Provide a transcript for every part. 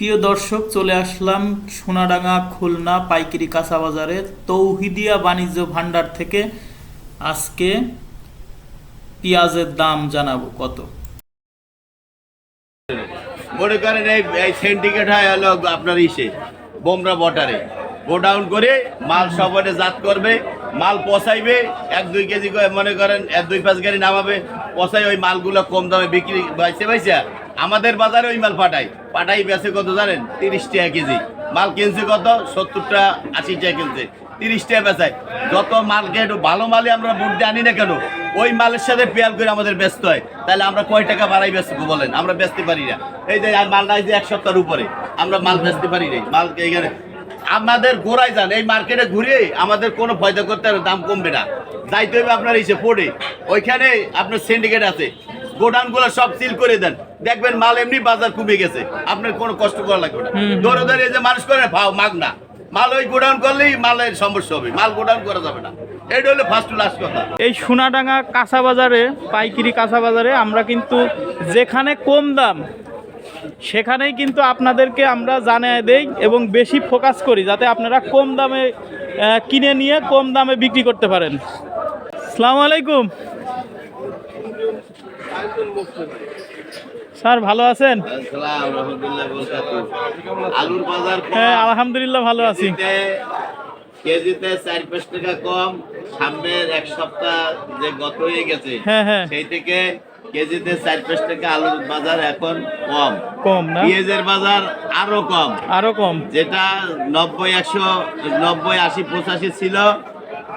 প্রিয় দর্শক, চলে আসলাম সোনাডাঙ্গা, খুলনা পাইকারি কাঁচা বাজারে তৌহিদিয়া বাণিজ্য ভান্ডার থেকে। আজকে পেঁয়াজের দাম জানাব কত? মনে করেন এই সিন্ডিকেট হয় হলো আপনার ইসে, বোমরা বটারে। গোডাউন করে মাল সবারে জাত করবে, মাল পচাইবে, এক দুই কেজি করে মনে করেন, এক দুই পাঁচ গাড়ি নামাবে, পচাই ওই মালগুলো কম দামে বিক্রি বাইছে বাইছে আমাদের বাজারে ওই মাল পাঠাই। পাঠাই বেছে কত জানেন? তিরিশ টাকা কেজি। মাল কিনছে কত? সত্তরটা আশি টাকা কিনছে। তিরিশ টাকা বেচায়। যত মালকে একটু ভালো মালই আমরা বুট দিয়ে আনি না কেন, ওই মালের সাথে পেয়াল করে আমাদের ব্যস্ত হয়। তাহলে আমরা কয় টাকা বাড়াই বেচবো বলেন? আমরা বেচতে পারি না। এই যে মালটা যে এক সপ্তাহের উপরে। আমরা মাল বেচতে পারি নাই। মাল এখানে আমাদের গোড়ায় যান, এই মার্কেটে ঘুরে আমাদের কোনো ফায়দা করতে দাম কমবে না। যাইতে হবে আপনার এসে পড়ে। ওইখানে আপনার সিন্ডিকেট আছে। গোডাউনগুলো সব সিল করে দেন। দেখবেন মাল এমনি বাজার কমে গেছে। আপনার কোনো কষ্ট করা লাগবে না। দৌড়ে দাঁড়িয়ে যে মানুষ করে ভাও মাগ না। মাল ওই গোডাউন করলেই মালের সমস্যা হবে। মাল গোডাউন করা যাবে না। এটা হলো ফার্স্ট লাস্ট কথা। এই সোনাডাঙ্গা কাঁচা বাজারে পাইকারি কাঁচা বাজারে আমরা কিন্তু যেখানে কম দাম সেখানেই কিন্তু আপনাদেরকে আমরা জানিয়ে দেই এবং বেশি ফোকাস করি যাতে আপনারা কম দামে কিনে নিয়ে কম দামে বিক্রি করতে পারেন। সালামু আলাইকুম। স্যার ভালো আছেন? হ্যাঁ আলহামদুলিল্লাহ ভালো আছি। কেজিতে- কেজিতে চার পাঁচ টাকা কম সামনের এক সপ্তাহ যে গত হয়ে গেছে হ্যাঁ হ্যাঁ। সেই থেকে কেজিতে চার পাঁচ টাকা আলুর বাজার এখন কম। কম না? পেঁয়াজের বাজার আরও কম। আরও কম। যেটা নব্বই একশো নব্বই আশি পঁচাশি ছিল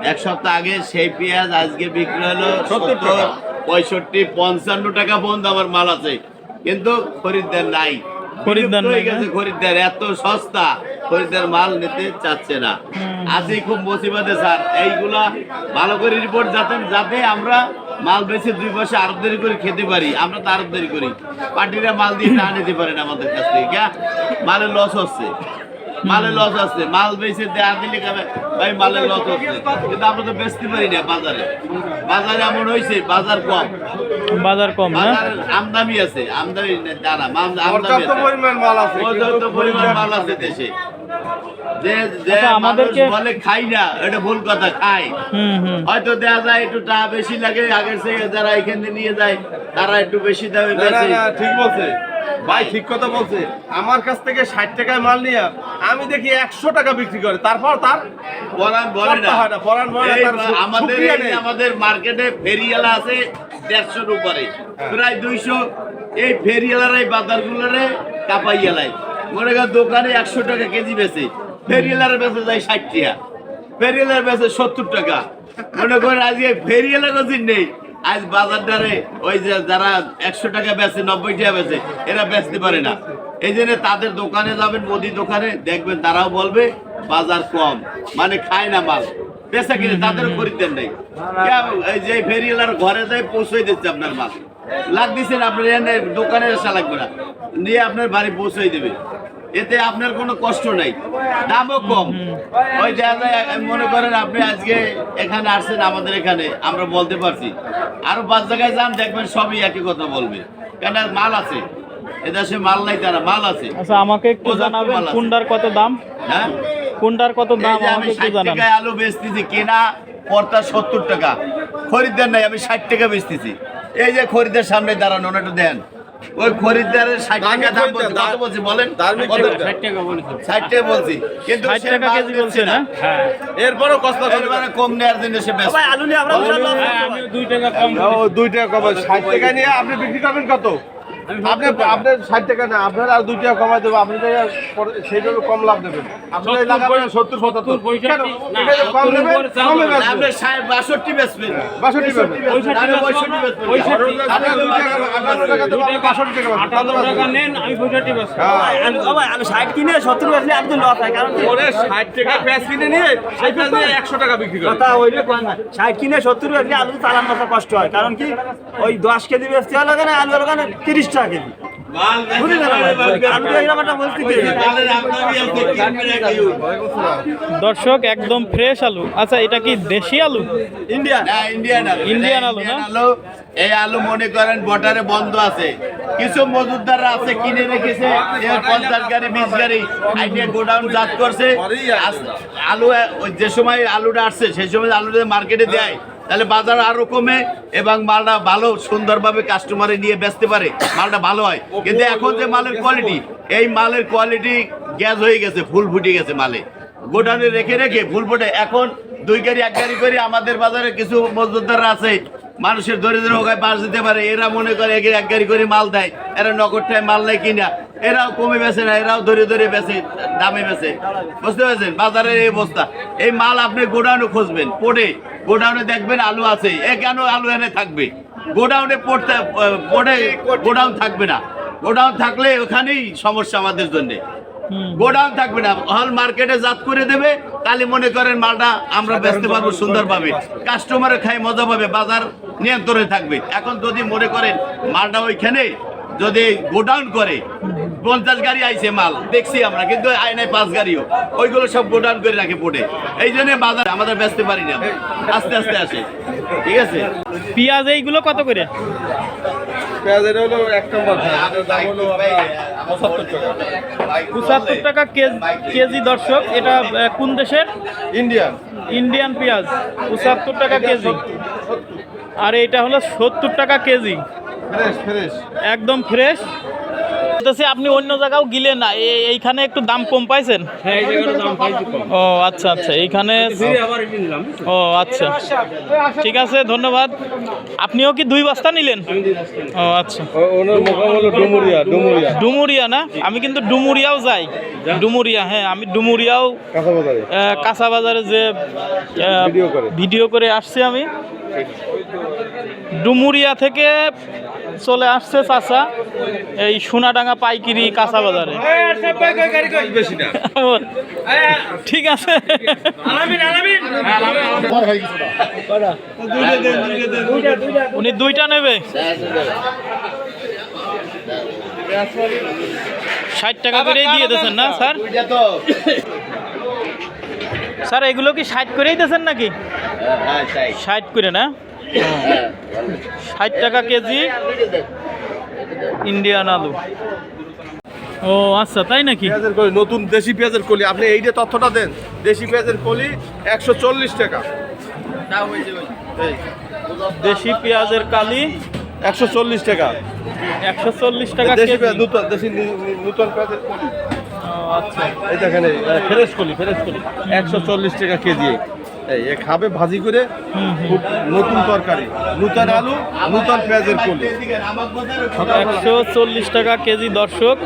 এক সপ্তাহ আগে সেই পেঁয়াজ আজকে বিক্রি হলো সত্তর পঁয়ষট্টি পঞ্চান্ন টাকা পর্যন্ত আমার মাল আছে। কিন্তু খরিদ্দার নাই। খরিদ্দার হয়ে গেছে খরিদ্দার এত সস্তা। খরিদ্দার মাল নিতে চাচ্ছে না। আজই খুব মুসিবতে স্যার। এইগুলা ভালো করে রিপোর্ট যাতে যাতে আমরা মাল বেশি দুই পয়সা আরও দেরি করে খেতে পারি। আমরা তো আরও দেরি করি। পার্টিরা মাল দিয়ে না নিতে পারেন আমাদের কাছ থেকে মালের লস হচ্ছে। মালের লস আছে। মাল বেশি দেওয়া দিলে কেন ভাই মালের লস হচ্ছে। কিন্তু আমরা তো বেচতে পারি না বাজারে। বাজারে এমন হয়েছে বাজার কম। বাজার কম না? আমদানি আছে। আমদানি না, দাঁড়া আমদানি পরিমাণ মাল আছে। পর্যাপ্ত পরিমাণ মাল আছে দেশে। যে যে আচ্ছা, আমাদেরকে আমাদেরকে- বলে খাই না এটা ভুল কথা খাই হুম হুম। হয়তো দেওয়া যায় একটু টাকা বেশি লাগে আগের থেকে যারা এখান থেকে নিয়ে যায় তারা একটু বেশি দামে বেচে। ঠিক বলছে। ভাই ঠিক কথা বলছে। আমার কাছ থেকে ষাট টাকায় মাল নিয়ে আমি দেখি একশো টাকা বিক্রি করে। তারপর তার হয় না, পরান আমাদের মার্কেটে ফেরিয়ালা আছে দেড়শোর উপরে। হ্যাঁ। প্রায় দুইশো। এই ফেরিয়ালার এই বাজারগুলোরে কাপাইয়ালাই মনে কর দোকানে একশো টাকা কেজি বেচে। ফেরিয়ালার বেচে যায় ষাট টাকা। ফেরিয়ালার বেচে সত্তর টাকা। মনে করেন আজকে ফেরিয়ালার কোচিন নেই। আজ বাজারটারে ওই যে যারা একশো টাকা বেচে, নব্বই টাকা বেচে, এরা বেচতে পারে না। এই জন্য তাদের দোকানে যাবেন, মুদি দোকানে, দেখবেন তারাও বলবে, বাজার কম। মানে খায় না মাল। বেচা কিনে তাদের খরিদ্দার নেই। এই যে ফেরিয়ালার ঘরে যায় পৌঁছে দিচ্ছে আপনার মাল। লাগ দিচ্ছেন আপনার দোকানে আসা লাগবে না। নিয়ে আপনার বাড়ি পৌঁছে দেবে। এতে আপনার কোনো কষ্ট নাই। দামও কম। ওই দেখা মনে করেন আপনি আজকে এখানে আসছেন আমাদের এখানে আমরা বলতে পারছি। আরও পাঁচ জায়গায় যান দেখবেন সবই একই কথা বলবে। কেন মাল আছে। এদেশে মাল নাই তারা মাল আছে। আচ্ছা আমাকে একটু জানাবেন মাল কুন্ডার কত দাম? হ্যাঁ? কুন্ডার কত দাম? আমি আমাকে একটু ষাট জানান। টাকায় আলু বেচতেছি কেনা পড়তা সত্তর টাকা। খরিদ্দার নাই আমি ষাট টাকা বেচতেছি। এই যে খরিদ্দার সামনে দাঁড়ানো একটু দেন। ওই খরিদ্দারের ষাট টাকা দাম বলছে কত বলছি বলেন। ষাট টাকা বলছি। কিন্তু 60 সে টাকা মাল কেজি বলছে দিচ্ছে না? এরপরও কষ্ট করে কম নেওয়ার জন্য সে ব্যস্ত। দুই টাকা কম ও দুই টাকা কম। ষাট টাকা নিয়ে আপনি বিক্রি করবেন কত? আপনি আপনার ষাট টাকা না আপনার আর দুই টাকা কমাই দেবো আপনি সেইটার কম লাভ দেবেন। আপনি লাগাবেন সত্তর পঁচাত্তর। কম নেবেন কমে বেচবেন। বাষট্টি বেচবেন। আপনার? হ্যাঁ। আমি ষাট কিনে সত্তর বেশি আমি তো লস হয় কারণ? ষাট টাকা পেঁয়াজ কিনে নিয়ে একশো টাকা বিক্রি কথা ওই ষাট কিনে সত্তর আলু চালান কষ্ট হয় কারণ কি? ওই দশ কেজি বেচতে হলে আলু ওখানে তিরিশ টাকা কেজি। কেউ। দর্শক একদম ফ্রেশ আলু। আচ্ছা এটা কি দেশি আলু? ইন্ডিয়া। না, ইন্ডিয়ান আলু। ইন্ডিয়ান আলু না? আলু। এই আলু মনে করেন বর্ডারে বন্ধ আছে। কিছু মজুদদাররা আছে কিনে রেখেছে। পঞ্চাশ গাড়ি বিশ গাড়ি। গোডাউন জাত করছে। আলু যে সময় আলুটা আসছে সেই সময় আলুটা মার্কেটে দেয়। তাহলে বাজার আরও কমে এবং মালটা ভালো, সুন্দরভাবে কাস্টমারে নিয়ে বেচতে পারে। মালটা ভালো হয়। কিন্তু এখন যে মালের কোয়ালিটি এই মালের কোয়ালিটি গ্যাস হয়ে গেছে, ফুল ফুটে গেছে মালে। গোডাউনে রেখে রেখে ফুল ফুটে। এখন দুই গাড়ি, এক গাড়ি করে আমাদের বাজারে কিছু মজদুরদাররা আছে, মানুষের দরিদ্র হোক বাস দিতে পারে। এরা মনে করে এক গাড়ি করে মাল দেয়। এরা নগদটায় মাল নেয় কিনা। এরাও কমে বেছে না এরাও ধরে ধরে বেছে দামে বেছে। বুঝতে পারছেন? বাজারের এই অবস্থা। এই মাল আপনি গোডাউনে খুঁজবেন পড়ে। গোডাউনে দেখবেন আলু আছে। এ কেন আলু এনে থাকবে? গোডাউনে পড়তে পড়ে গোডাউন থাকবে না। গোডাউন থাকলে ওখানেই সমস্যা আমাদের জন্যে। গোডাউন থাকবে না। হল মার্কেটে জাত করে দেবে তাহলে মনে করেন মালটা আমরা বেচতে পারব সুন্দরভাবে কাস্টমারে খাই মজা পাবে বাজার নিয়ন্ত্রণে থাকবে। এখন যদি মনে করেন মালটা ওইখানে যদি গোডাউন করে পঞ্চাশ গাড়ি আইছে মাল দেখছি আমরা কিন্তু আয় নাই পাঁচ গাড়িও। ওইগুলো সব গোডাউন করে রাখে পড়ে এই জন্য বাজার আমাদের বেচতে পারি না। আস্তে আস্তে আসে। ঠিক আছে? পেঁয়াজ এইগুলো কত করে? পেঁয়াজের হলো এক নম্বর। দাম হলো পঁচাত্তর টাকা। কেজি কেজি দর্শক এটা কোন দেশের? ইন্ডিয়ান। ইন্ডিয়ান পেঁয়াজ পঁচাত্তর টাকা কেজি। আর এটা হলো সত্তর টাকা কেজি। Fresh fresh. একদম ফ্রেশ। বলতেছি আপনি অন্য জায়গাও গিলেন না এইখানে একটু দাম কম পাইছেন? ও আচ্ছা আচ্ছা এইখানে ও আচ্ছা। ঠিক আছে ধন্যবাদ। আপনিও কি দুই বস্তা নিলেন? ও আচ্ছা। ডুমুরিয়া ডুমুরিয়া। ডুমুরিয়া না? আমি কিন্তু ডুমুরিয়াও যাই। ডুমুরিয়া হ্যাঁ আমি ডুমুরিয়াও কাঁচা বাজারে। যে ভিডিও করে আসছি আমি। ডুমুরিয়া থেকে চলে আসছে চাচা এই সোনাডাঙ্গা পাইকিরি কাঁচা বাজারে। ঠিক আছে। উনি দুইটা নেবে? ষাট টাকা করেই দিয়ে দিয়েছেন না স্যার? স্যার এগুলো কি ষাট করেই দিয়েছেন নাকি? হ্যাঁ ষাট করে না? ষাট টাকা কেজি ইন্ডিয়ান আলু। ও আচ্ছা তাই নাকি? পেঁয়াজের কলি নতুন দেশি পেঁয়াজের কলি। আপনি এই যে তথ্যটা দেন দেশি পেঁয়াজের কলি একশো চল্লিশ টাকা। দেশি পেঁয়াজের কালি একশো চল্লিশ টাকা। একশো চল্লিশ টাকা দেশি পেঁয়াজ নতুন দেশি নতুন পেঁয়াজের কলি। আচ্ছা। এই দেখেন ফ্রেশ কলি ফ্রেশ কলি। একশো চল্লিশ টাকা কেজি। এ খাবে ভাজি করে খুব নতুন তরকারি। নতুন আলু নতুন পেঁয়াজের কলি। একশো চল্লিশ টাকা কেজি দর্শক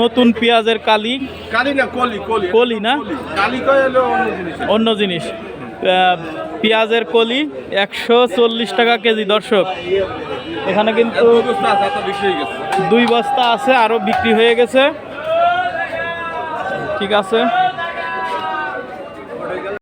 নতুন পেঁয়াজের কালি। কালি না কলি কলি। কলি না? কালি। অন্য জিনিস? পেঁয়াজের কলি একশো চল্লিশ টাকা কেজি দর্শক। এখানে কিন্তু দুই বস্তা আছে আরও বিক্রি হয়ে গেছে। ঠিক আছে।